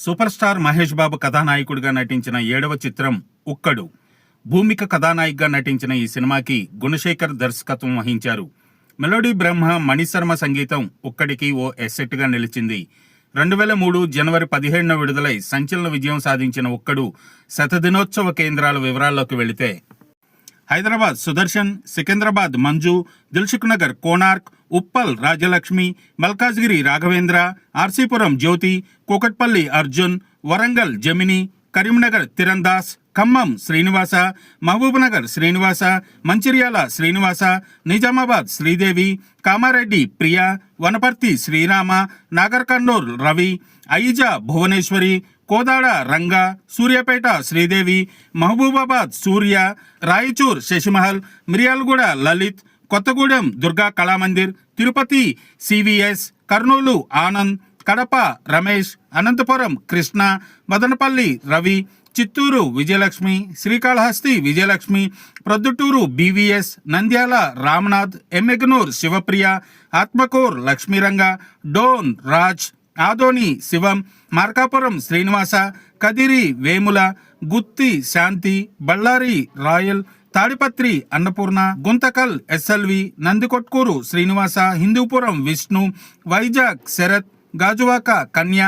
Super star Mahesh Babu కథానాయకుడిగా నటించిన ఏడవ చిత్రం ఉక్కడు. భూమిక కథానాయికగా నటించిన ఈ సినిమాకి గుణశేఖర్ దర్శకత్వం వహించారు. మెలోడీ బ్రహ్మ మణిశర్మ సంగీతం ఉక్కడికి ఓ ఎస్సెట్గా నిలిచింది. రెండు వేల మూడు జనవరి పదిహేడున విడుదలై సంచలన విజయం సాధించిన ఒక్కడు శతదినోత్సవ కేంద్రాల వివరాల్లోకి వెళితే హైదరాబాద్ సుదర్శన్ సికింద్రాబాద్ మంజు దిల్సుఖ్ నగర్ కోనార్క్ ఉప్పల్ రాజలక్ష్మి మల్కాజ్గిరి రాఘవేంద్ర ఆర్సీపురం జ్యోతి కూకట్పల్లి అర్జున్ వరంగల్ జమిని కరీంనగర్ తిరందాస్ ఖమ్మం శ్రీనివాస మహబూబ్నగర్ శ్రీనివాస మంచిర్యాల శ్రీనివాస నిజామాబాద్ శ్రీదేవి కామారెడ్డి ప్రియ Wanaparthy Srirama Nagar Kurnool Ravi Ieeja Bhuvaneswari Kodad Ranga Suryapet Sridevi Mahabubabad Surya Raichur Sasimahal Miryalaguda Lalith Kothagudem Durga Kalamandir Tirupati CVS Kurnool Anand Kadapa Ramesh Anantapur Krishna Madanapalle Ravi Chittoor Vijayalakshmi Srikalahasti Vijayalakshmi Proddatur BVS Nandyal Ramnath Yemmiganur Sivapriya Atmakur Lakshmiranga Dhone Raj Adoni Shivam Markapuram Srinivasa Kadiri Vemula Gooty Shanti Bellary royal Tadipatri Annapurna Guntakal SLV Nandikotkur Srinivasa Hindupur Vishnu Vizag Sarath Gajuwaka Kanya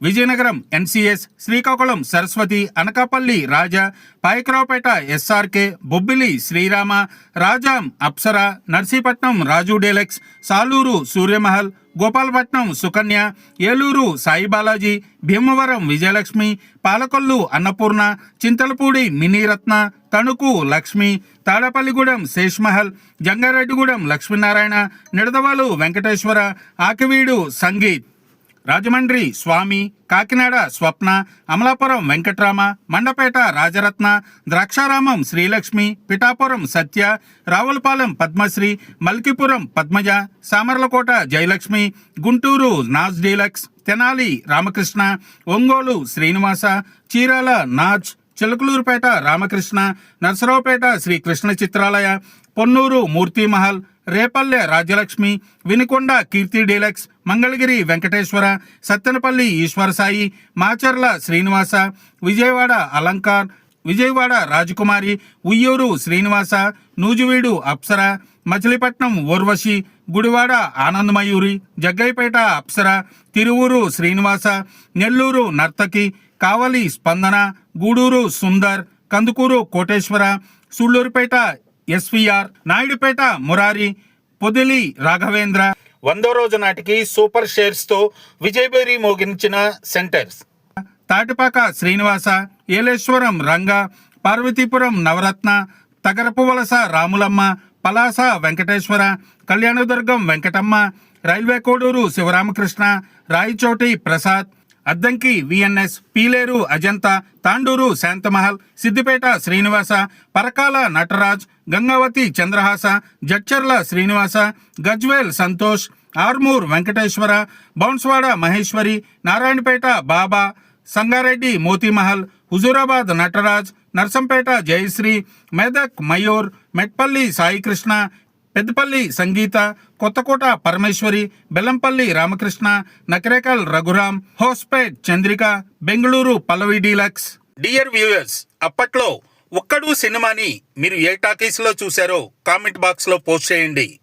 Vizianagaram NCS Srikakulam Saraswati Anakapalle Raja Payakaraopeta SRK Bobbili Srirama Rajam Apsara Narsipatnam Raju deluxe Saluru Suryamahal Gopalapatnam Sukanya Eluru Sai Balaji Bhimavaram Vijayalakshmi Palakollu Annapurna Chintalapudi Miniratna Tanuku Lakshmi Tadepalligudem Seshmahal Jangareddygudem Lakshminarayana Nidadavolu Venkateswara Akividu Sangeeth. Rajahmundry Swamy Kakinada Swapna Amalapuram Venkatrama Mandapeta Rajaratna Draksharamam Srilakshmi Pithapuram Satya Ravulapalem Padmasri Malkipuram Padmaja Samalkot Jayalakshmi Guntur Naaz deluxe Tenali Ramakrishna Ongole Srinivasa Chirala Naaz Chilakaluripet Ramakrishna Narasaraopet Sri Krishna Chitralaya Ponnur Murthymahal Repalle Rajyalakshmi Vinukonda Keerthi deluxe Mangalagiri Venkateswara Sattenapalli Eswarasai Macherla Srinivasa Vijayawada Alankar Vijayawada Rajakumari Vuyyuru Srinivasa Nuzvid Apsara Machilipatnam Urvasi Gudivada Anandamayuri Jaggayyapeta Apsara Tiruvuru Srinivasa Nellore Narthaki Kavali Spandana Gudur Sundar Kandukur Koteswara Sullurpeta SVR Naidupeta Murari Podili Raghavendra వందో రోజు నాటికి super షేర్స్తో విజయబేరి మోగించిన centres. Tatipaka Srinivasa Yeleswaram Ranga Parvathipuram Navaratna Tagarapu Valasa Ramulamma Palasa Venkateswara Kalyanadurgam Venkatamma railway Koduru Sivaramakrishna Rayachoti Prasad Addanki VNS Pileru Ajanta Tandur Santhimahal Siddipet Srinivasa Parakala Nataraj Gangavathi Chandrahasa Jadcherla Srinivasa Gajwel Santosh Armur Venkateshwara Banswada Maheshwari Narayanpet Baba Sangareddy Moti Mahal Huzurabad Nataraj Narsampet Jayashree Medak Mayur Metpally Saikrishna Peddapalli Sangeetha Kothakota Parameshwari Bellampalli Ramakrishna Nakrekal Raghuram Hospet Chandrika Bengaluru Pallavi deluxe. Dear viewers అప్పట్లో ఒక్కడు సినిమాని మీరు ఏ టాకీస్లో చూశారో comment బాక్స్లో post చేయండి.